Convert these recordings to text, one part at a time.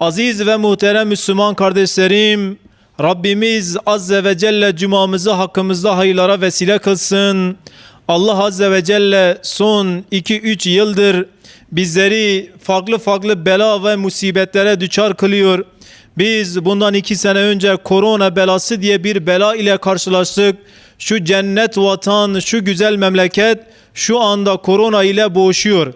Aziz ve muhterem Müslüman kardeşlerim, Rabbimiz Azze ve Celle cumamızı hakkımızda hayırlara vesile kılsın. Allah Azze ve Celle son 2-3 yıldır bizleri farklı farklı bela ve musibetlere düçar kılıyor. Biz bundan iki sene önce korona belası diye bir bela ile karşılaştık. Şu cennet vatan, şu güzel memleket şu anda korona ile boğuşuyor.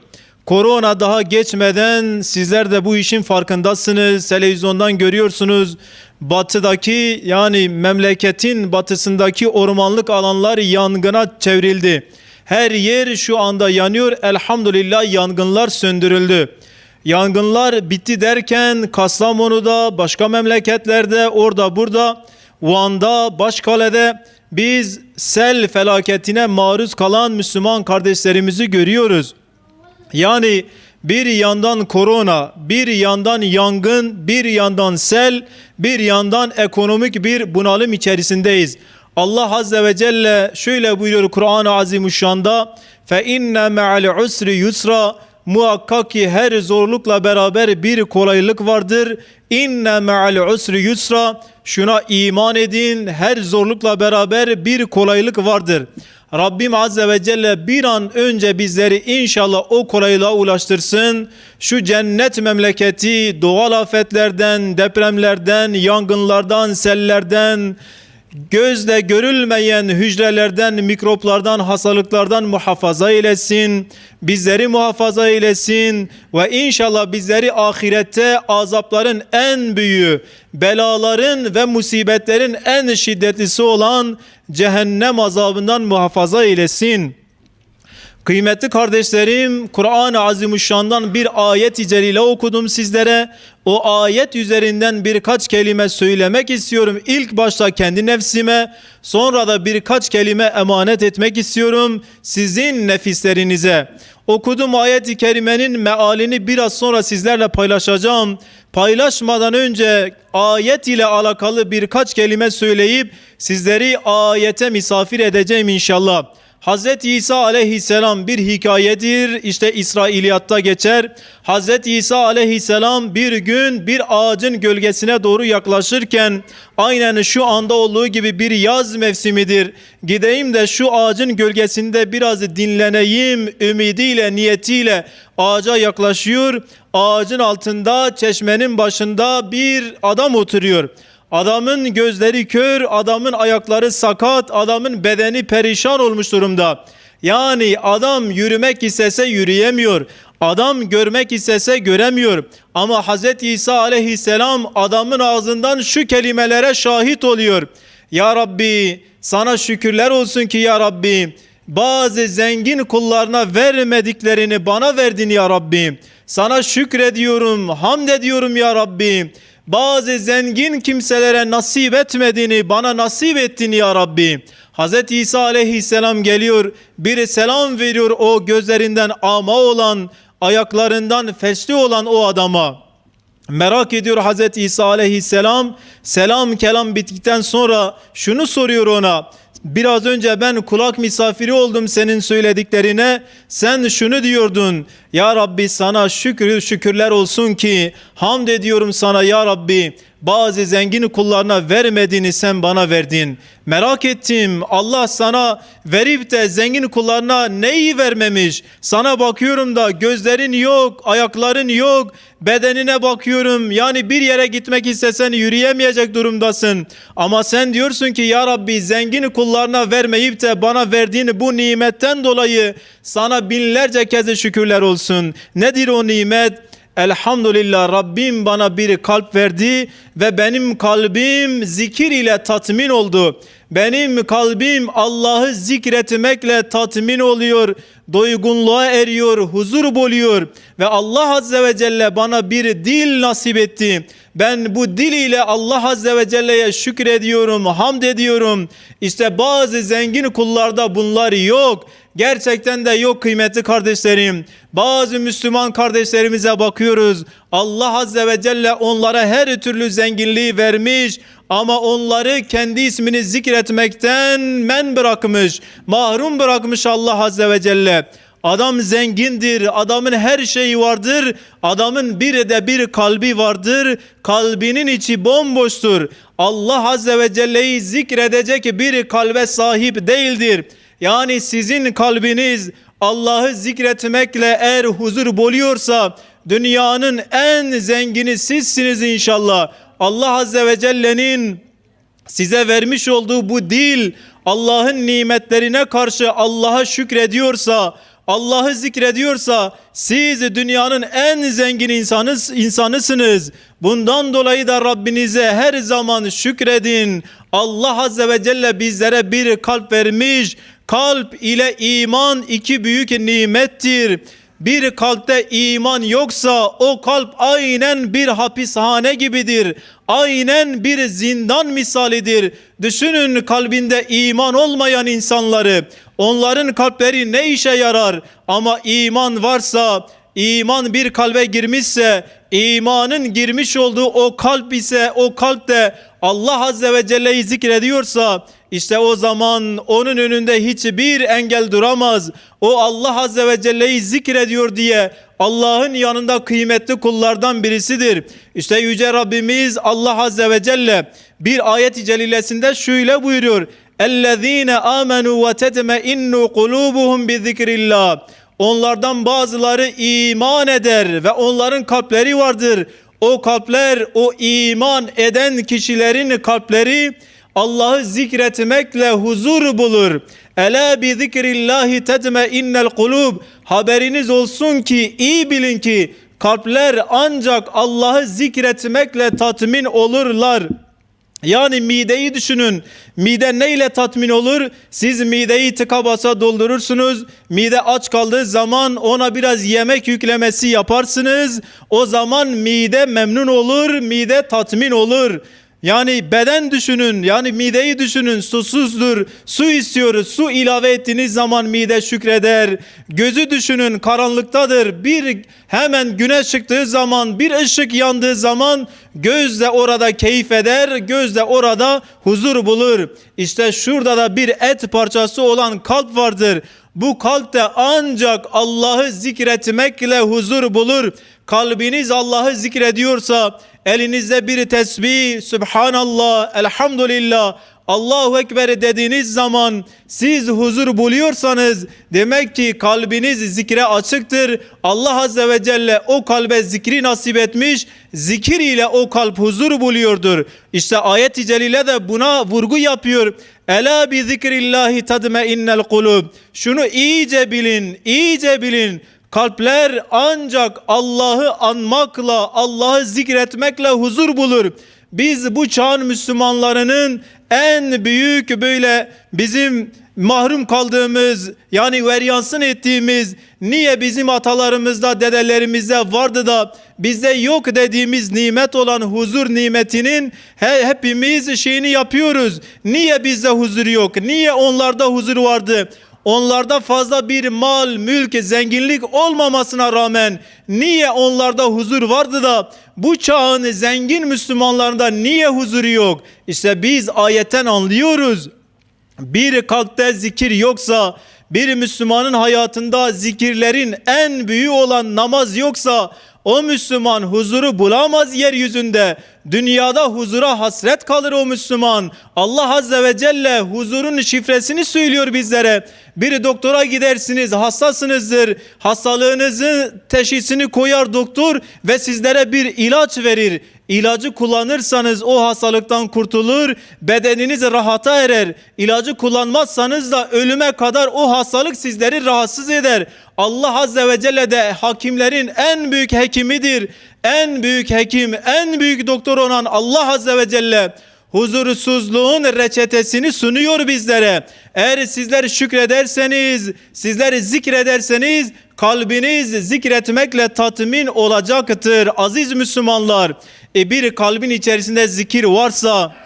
Korona daha geçmeden sizler de bu işin farkındasınız. Televizyondan görüyorsunuz. Batıdaki yani memleketin batısındaki ormanlık alanlar yangına çevrildi. Her yer şu anda yanıyor. Elhamdülillah yangınlar söndürüldü. Yangınlar bitti derken Kastamonu'da, başka memleketlerde, orada burada, Van'da, Başkale'de biz sel felaketine maruz kalan Müslüman kardeşlerimizi görüyoruz. Yani bir yandan korona, bir yandan yangın, bir yandan sel, bir yandan ekonomik bir bunalım içerisindeyiz. Allah Azze ve Celle şöyle buyuruyor Kur'an-ı Azimuşşan'da inne me'al usri yusra muhakkak ki her zorlukla beraber bir kolaylık vardır. İnne me'al usri yusra şuna iman edin her zorlukla beraber bir kolaylık vardır. Rabbim Azze ve Celle bir an önce bizleri inşallah o kolaylığa ulaştırsın. Şu cennet memleketi doğal afetlerden, depremlerden, yangınlardan, sellerden, gözle görülmeyen hücrelerden, mikroplardan, hastalıklardan muhafaza eylesin. Bizleri muhafaza eylesin ve inşallah bizleri ahirette azapların en büyüğü, belaların ve musibetlerin en şiddetlisi olan cehennem azabından muhafaza eylesin. Kıymetli kardeşlerim, Kur'an-ı Azimuşşan'dan bir ayet içeriğiyle okudum sizlere. O ayet üzerinden birkaç kelime söylemek istiyorum. İlk başta kendi nefsime, sonra da birkaç kelime emanet etmek istiyorum sizin nefislerinize. Okudum ayet-i kerimenin mealini biraz sonra sizlerle paylaşacağım. Paylaşmadan önce ayet ile alakalı birkaç kelime söyleyip sizleri ayete misafir edeceğim inşallah. Hz. İsa aleyhisselam bir hikayedir. İşte İsrailiyatta geçer. Hz. İsa aleyhisselam bir gün bir ağacın gölgesine doğru yaklaşırken aynen şu anda olduğu gibi bir yaz mevsimidir. Gideyim de şu ağacın gölgesinde biraz dinleneyim ümidiyle, niyetiyle ağaca yaklaşıyor. Ağacın altında çeşmenin başında bir adam oturuyor. Adamın gözleri kör, adamın ayakları sakat, adamın bedeni perişan olmuş durumda. Yani adam yürümek istese yürüyemiyor. Adam görmek istese göremiyor. Ama Hz. İsa aleyhisselam adamın ağzından şu kelimelere şahit oluyor. Ya Rabbi sana şükürler olsun ki ya Rabbi bazı zengin kullarına vermediklerini bana verdin ya Rabbi. Sana şükrediyorum, hamd ediyorum ya Rabbi bazı zengin kimselere nasip etmediğini bana nasip ettin ya Rabbi. Hz. İsa aleyhisselam geliyor bir selam veriyor o gözlerinden ama olan ayaklarından fesli olan o adama. Merak ediyor Hz. İsa aleyhisselam selam kelam bittikten sonra şunu soruyor ona. Biraz önce ben kulak misafiri oldum senin söylediklerine. Sen şunu diyordun. Ya Rabbi sana şükür şükürler olsun ki hamd ediyorum sana ya Rabbi bazı zengin kullarına vermediğini sen bana verdin. Merak ettim Allah sana verip de zengin kullarına neyi vermemiş? Sana bakıyorum da gözlerin yok, ayakların yok, bedenine bakıyorum. Yani bir yere gitmek istesen yürüyemeyecek durumdasın. Ama sen diyorsun ki ya Rabbi zengin kullarına vermeyip de bana verdiğin bu nimetten dolayı sana binlerce kez şükürler olsun. Nedir o nimet? Elhamdülillah Rabbim bana bir kalp verdi ve benim kalbim zikir ile tatmin oldu. Benim kalbim Allah'ı zikretmekle tatmin oluyor, doygunluğa eriyor, huzur buluyor ve Allah Azze ve Celle bana bir dil nasip etti. Ben bu dil ile Allah Azze ve Celle'ye şükrediyorum, hamd ediyorum. İşte bazı zengin kullarda bunlar yok. Gerçekten de yok kıymetli kardeşlerim. Bazı Müslüman kardeşlerimize bakıyoruz. Allah Azze ve Celle onlara her türlü zenginliği vermiş ama onları kendi ismini zikretmekten men bırakmış, mahrum bırakmış Allah Azze ve Celle. Adam zengindir, adamın her şeyi vardır, adamın bir de bir kalbi vardır, kalbinin içi bomboştur. Allah Azze ve Celle'yi zikredecek bir kalbe sahip değildir. Yani sizin kalbiniz Allah'ı zikretmekle eğer huzur buluyorsa dünyanın en zengini sizsiniz inşallah. Allah Azze ve Celle'nin size vermiş olduğu bu dil Allah'ın nimetlerine karşı Allah'a şükrediyorsa, Allah'ı zikrediyorsa siz dünyanın en zengin insanız, insanısınız. Bundan dolayı da Rabbinize her zaman şükredin. Allah Azze ve Celle bizlere bir kalp vermiş. Kalp ile iman iki büyük nimettir. Bir kalpte iman yoksa o kalp aynen bir hapishane gibidir. Aynen bir zindan misalidir. Düşünün kalbinde iman olmayan insanları. Onların kalpleri ne işe yarar? Ama iman varsa, iman bir kalbe girmişse, imanın girmiş olduğu o kalp ise o kalpte Allah Azze ve Celle'yi zikrediyorsa işte o zaman onun önünde hiçbir engel duramaz. O Allah Azze ve Celle'yi zikrediyor diye Allah'ın yanında kıymetli kullardan birisidir. İşte Yüce Rabbimiz Allah Azze ve Celle bir ayet-i celilesinde şöyle buyuruyor. اَلَّذ۪ينَ آمَنُوا وَتَتْمَئِنُّ قُلُوبُهُمْ بِذِكْرِ اللّٰهِ Onlardan bazıları iman eder ve onların kalpleri vardır. O kalpler, o iman eden kişilerin kalpleri Allah'ı zikretmekle huzur bulur. Ela bi zikrillahi tedme innel kulub. Haberiniz olsun ki iyi bilin ki kalpler ancak Allah'ı zikretmekle tatmin olurlar. Yani mideyi düşünün. Mide neyle tatmin olur? Siz mideyi tıka basa doldurursunuz. Mide aç kaldığı zaman ona biraz yemek yüklemesi yaparsınız. O zaman mide memnun olur, mide tatmin olur. Yani beden düşünün, yani mideyi düşünün, susuzdur, su istiyoruz, su ilave ettiğiniz zaman mide şükreder. Gözü düşünün, karanlıktadır, bir hemen güneş çıktığı zaman, bir ışık yandığı zaman göz de orada keyif eder, göz de orada huzur bulur. İşte şurada da bir et parçası olan kalp vardır. Bu kalpte ancak Allah'ı zikretmekle huzur bulur. Kalbiniz Allah'ı zikrediyorsa, elinizde bir tesbih, Subhanallah, Elhamdülillah, Allahu Ekber dediğiniz zaman siz huzur buluyorsanız demek ki kalbiniz zikre açıktır. Allah Azze ve Celle o kalbe zikri nasip etmiş. Zikir ile o kalp huzur buluyordur. İşte ayet-i celile de buna vurgu yapıyor. Ela bi zikrillahi tadme innel kulub. Şunu iyice bilin, iyice bilin. Kalpler ancak Allah'ı anmakla, Allah'ı zikretmekle huzur bulur. Biz bu çağın Müslümanlarının en büyük böyle bizim mahrum kaldığımız yani veryansın ettiğimiz niye bizim atalarımızda dedelerimizde vardı da bizde yok dediğimiz nimet olan huzur nimetinin he, hepimiz şeyini yapıyoruz. Niye bizde huzur yok? Niye onlarda huzur vardı? Onlarda fazla bir mal, mülk, zenginlik olmamasına rağmen niye onlarda huzur vardı da bu çağın zengin Müslümanlarında niye huzuru yok? İşte biz ayetten anlıyoruz. Bir kalpte zikir yoksa, bir Müslümanın hayatında zikirlerin en büyüğü olan namaz yoksa o Müslüman huzuru bulamaz yeryüzünde. Dünyada huzura hasret kalır o Müslüman. Allah Azze ve Celle huzurun şifresini söylüyor bizlere. Bir doktora gidersiniz, hastasınızdır. Hastalığınızın teşhisini koyar doktor ve sizlere bir ilaç verir. İlacı kullanırsanız o hastalıktan kurtulur, bedeniniz rahata erer. İlacı kullanmazsanız da ölüme kadar o hastalık sizleri rahatsız eder. Allah Azze ve Celle de hakimlerin en büyük hekimidir. En büyük hekim, en büyük doktor olan Allah Azze ve Celle huzursuzluğun reçetesini sunuyor bizlere. Eğer sizler şükrederseniz, sizler zikrederseniz kalbiniz zikretmekle tatmin olacaktır. Aziz Müslümanlar, e bir kalbin içerisinde zikir varsa,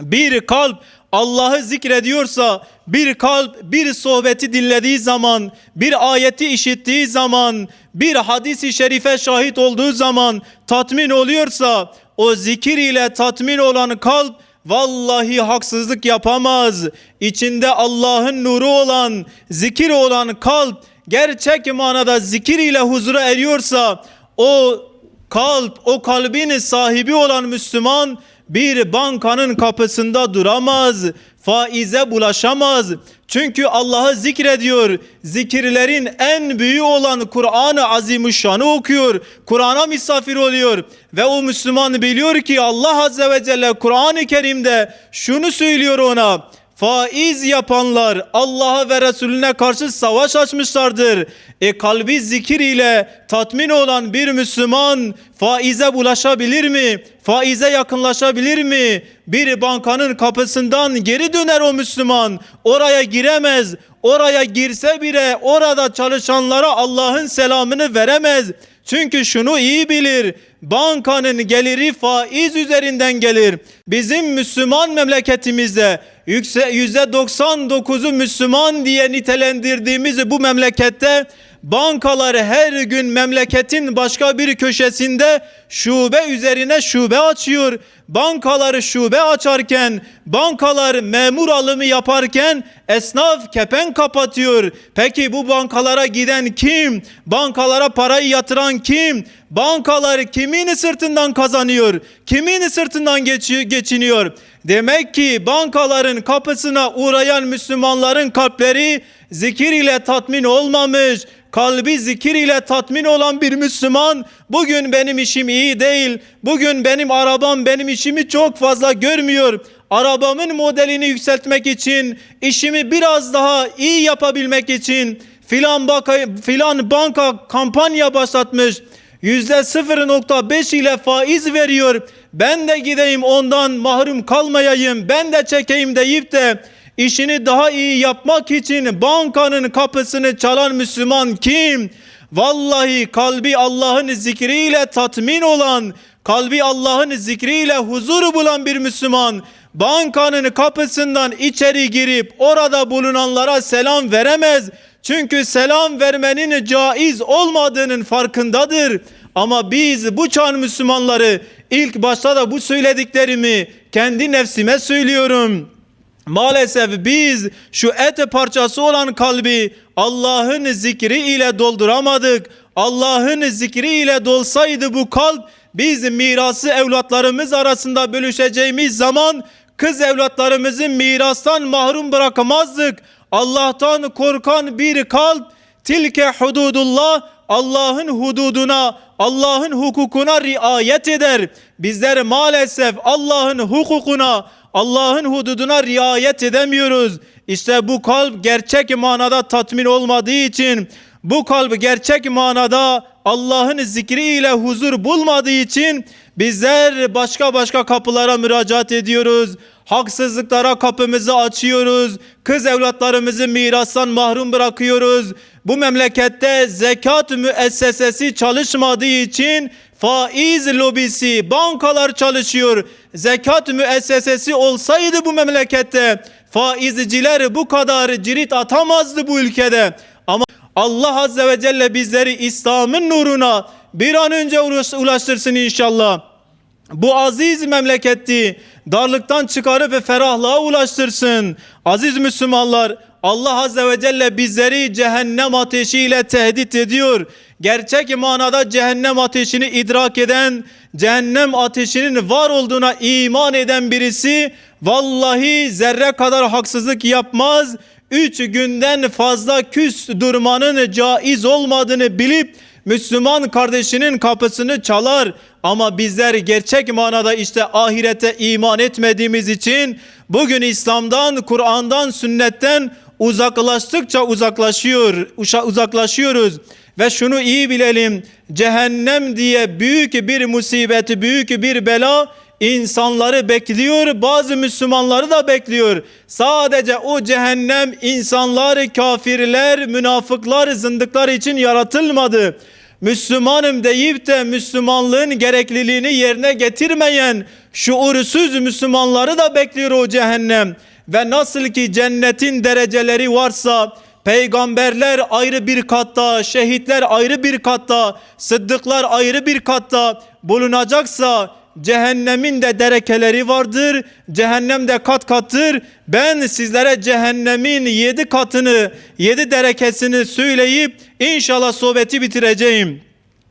bir kalp Allah'ı zikrediyorsa, bir kalp bir sohbeti dinlediği zaman, bir ayeti işittiği zaman, bir hadisi şerife şahit olduğu zaman tatmin oluyorsa, o zikir ile tatmin olan kalp vallahi haksızlık yapamaz. İçinde Allah'ın nuru olan, zikir olan kalp gerçek manada zikir ile huzura eriyorsa o kalp, o kalbin sahibi olan Müslüman bir bankanın kapısında duramaz, faize bulaşamaz. Çünkü Allah'ı zikrediyor. Zikirlerin en büyüğü olan Kur'an-ı Azimüşşan'ı okuyor. Kur'an'a misafir oluyor. Ve o Müslüman biliyor ki Allah Azze ve Celle Kur'an-ı Kerim'de şunu söylüyor ona. Faiz yapanlar Allah'a ve Resulüne karşı savaş açmışlardır. E kalbi zikir ile tatmin olan bir Müslüman faize bulaşabilir mi? Faize yakınlaşabilir mi? Bir bankanın kapısından geri döner o Müslüman. Oraya giremez. Oraya girse bile orada çalışanlara Allah'ın selamını veremez. Çünkü şunu iyi bilir. Bankanın geliri faiz üzerinden gelir. Bizim Müslüman memleketimizde yüzde 99'u Müslüman diye nitelendirdiğimiz bu memlekette bankalar her gün memleketin başka bir köşesinde şube üzerine şube açıyor. Bankaları şube açarken, bankalar memur alımı yaparken esnaf kepen kapatıyor. Peki bu bankalara giden kim? Bankalara parayı yatıran kim? Bankalar kimin sırtından kazanıyor? Kimin sırtından geçiniyor? Demek ki bankaların kapısına uğrayan Müslümanların kalpleri zikir ile tatmin olmamış. Kalbi zikir ile tatmin olan bir Müslüman bugün benim işim iyi değil. Bugün benim arabam benim işimi çok fazla görmüyor. Arabamın modelini yükseltmek için, işimi biraz daha iyi yapabilmek için filan banka, filan banka kampanya başlatmış. Yüzde 0.5 ile faiz veriyor. Ben de gideyim ondan mahrum kalmayayım. Ben de çekeyim deyip de işini daha iyi yapmak için bankanın kapısını çalan Müslüman kim? Vallahi kalbi Allah'ın zikriyle tatmin olan, kalbi Allah'ın zikriyle huzur bulan bir Müslüman bankanın kapısından içeri girip orada bulunanlara selam veremez. Çünkü selam vermenin caiz olmadığının farkındadır. Ama biz bu çağın Müslümanları ilk başta da bu söylediklerimi kendi nefsime söylüyorum. Maalesef biz şu et parçası olan kalbi Allah'ın zikri ile dolduramadık. Allah'ın zikri ile dolsaydı bu kalp biz mirası evlatlarımız arasında bölüşeceğimiz zaman kız evlatlarımızı mirastan mahrum bırakamazdık. Allah'tan korkan bir kalp tilke hududullah Allah'ın hududuna, Allah'ın hukukuna riayet eder. Bizler maalesef Allah'ın hukukuna, Allah'ın hududuna riayet edemiyoruz. İşte bu kalp gerçek manada tatmin olmadığı için, bu kalp gerçek manada Allah'ın zikriyle huzur bulmadığı için bizler başka başka kapılara müracaat ediyoruz. Haksızlıklara kapımızı açıyoruz. Kız evlatlarımızı mirastan mahrum bırakıyoruz. Bu memlekette zekat müessesesi çalışmadığı için faiz lobisi, bankalar çalışıyor. Zekat müessesesi olsaydı bu memlekette faizciler bu kadar cirit atamazdı bu ülkede. Ama Allah Azze ve Celle bizleri İslam'ın nuruna bir an önce ulaştırsın inşallah. Bu aziz memleketi darlıktan çıkarıp ve ferahlığa ulaştırsın. Aziz Müslümanlar Allah Azze ve Celle bizleri cehennem ateşiyle tehdit ediyor. Gerçek manada cehennem ateşini idrak eden, cehennem ateşinin var olduğuna iman eden birisi vallahi zerre kadar haksızlık yapmaz. Üç günden fazla küs durmanın caiz olmadığını bilip Müslüman kardeşinin kapısını çalar ama bizler gerçek manada işte ahirete iman etmediğimiz için bugün İslam'dan, Kur'an'dan, sünnetten uzaklaştıkça uzaklaşıyor, uzaklaşıyoruz. Ve şunu iyi bilelim. Cehennem diye büyük bir musibeti, büyük bir bela insanları bekliyor. Bazı Müslümanları da bekliyor. Sadece o cehennem insanlar, kafirler, münafıklar, zındıklar için yaratılmadı. Müslümanım deyip de Müslümanlığın gerekliliğini yerine getirmeyen şuursuz Müslümanları da bekliyor o cehennem. Ve nasıl ki cennetin dereceleri varsa peygamberler ayrı bir katta, şehitler ayrı bir katta, sıddıklar ayrı bir katta bulunacaksa cehennemin de derekeleri vardır. Cehennem de kat kattır. Ben sizlere cehennemin yedi katını, yedi derekesini söyleyip inşallah sohbeti bitireceğim.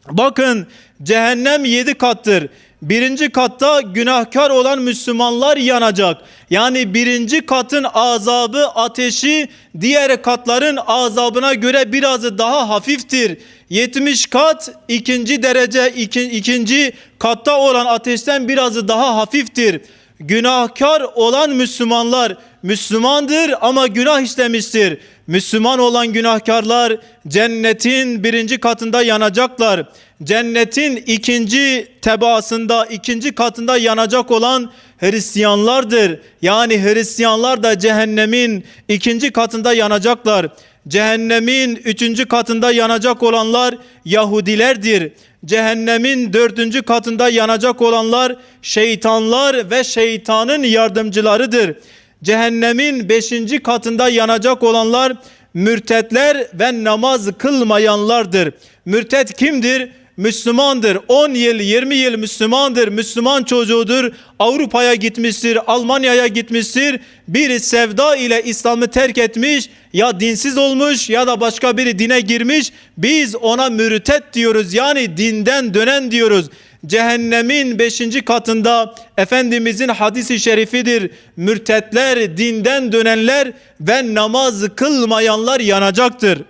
Bakın cehennem yedi kattır. Birinci katta günahkar olan Müslümanlar yanacak. Yani birinci katın azabı ateşi diğer katların azabına göre biraz daha hafiftir. 70 kat ikinci derece iki- ikinci katta olan ateşten biraz daha hafiftir. Günahkar olan Müslümanlar Müslümandır ama günah işlemiştir. Müslüman olan günahkarlar cennetin birinci katında yanacaklar. Cennetin ikinci tebaasında, ikinci katında yanacak olan Hristiyanlardır. Yani Hristiyanlar da cehennemin ikinci katında yanacaklar. Cehennemin üçüncü katında yanacak olanlar Yahudilerdir. Cehennemin dördüncü katında yanacak olanlar şeytanlar ve şeytanın yardımcılarıdır. Cehennemin beşinci katında yanacak olanlar mürtetler ve namaz kılmayanlardır. Mürtet kimdir? Müslümandır. 10 yıl 20 yıl Müslümandır. Müslüman çocuğudur. Avrupa'ya gitmiştir. Almanya'ya gitmiştir. Bir sevda ile İslam'ı terk etmiş. Ya dinsiz olmuş ya da başka biri dine girmiş. Biz ona mürtet diyoruz. Yani dinden dönen diyoruz. Cehennemin beşinci katında Efendimizin hadisi şerifidir. Mürtetler, dinden dönenler ve namaz kılmayanlar yanacaktır.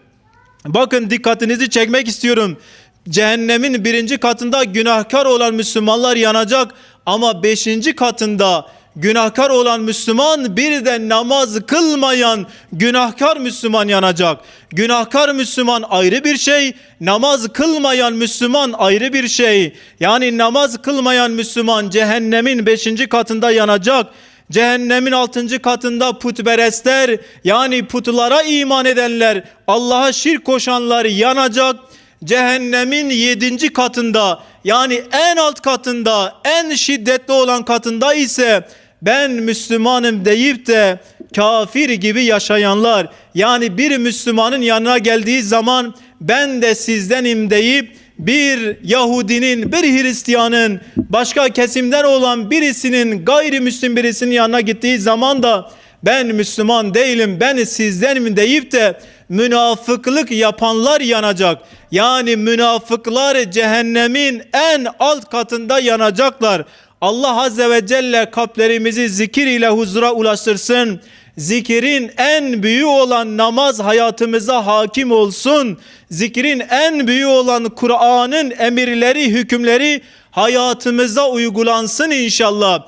Bakın dikkatinizi çekmek istiyorum. Cehennemin birinci katında günahkar olan Müslümanlar yanacak ama beşinci katında günahkar olan Müslüman bir de namaz kılmayan günahkar Müslüman yanacak. Günahkar Müslüman ayrı bir şey, namaz kılmayan Müslüman ayrı bir şey. Yani namaz kılmayan Müslüman cehennemin beşinci katında yanacak. Cehennemin altıncı katında putperestler yani putlara iman edenler, Allah'a şirk koşanlar yanacak. Cehennemin yedinci katında yani en alt katında en şiddetli olan katında ise ben Müslümanım deyip de kafir gibi yaşayanlar yani bir Müslümanın yanına geldiği zaman ben de sizdenim deyip bir Yahudinin, bir Hristiyanın, başka kesimden olan birisinin, gayrimüslim birisinin yanına gittiği zaman da ben Müslüman değilim, ben sizdenim deyip de münafıklık yapanlar yanacak. Yani münafıklar cehennemin en alt katında yanacaklar. Allah Azze ve Celle kalplerimizi zikir ile huzura ulaştırsın. Zikirin en büyüğü olan namaz hayatımıza hakim olsun. Zikrin en büyüğü olan Kur'an'ın emirleri, hükümleri hayatımıza uygulansın inşallah.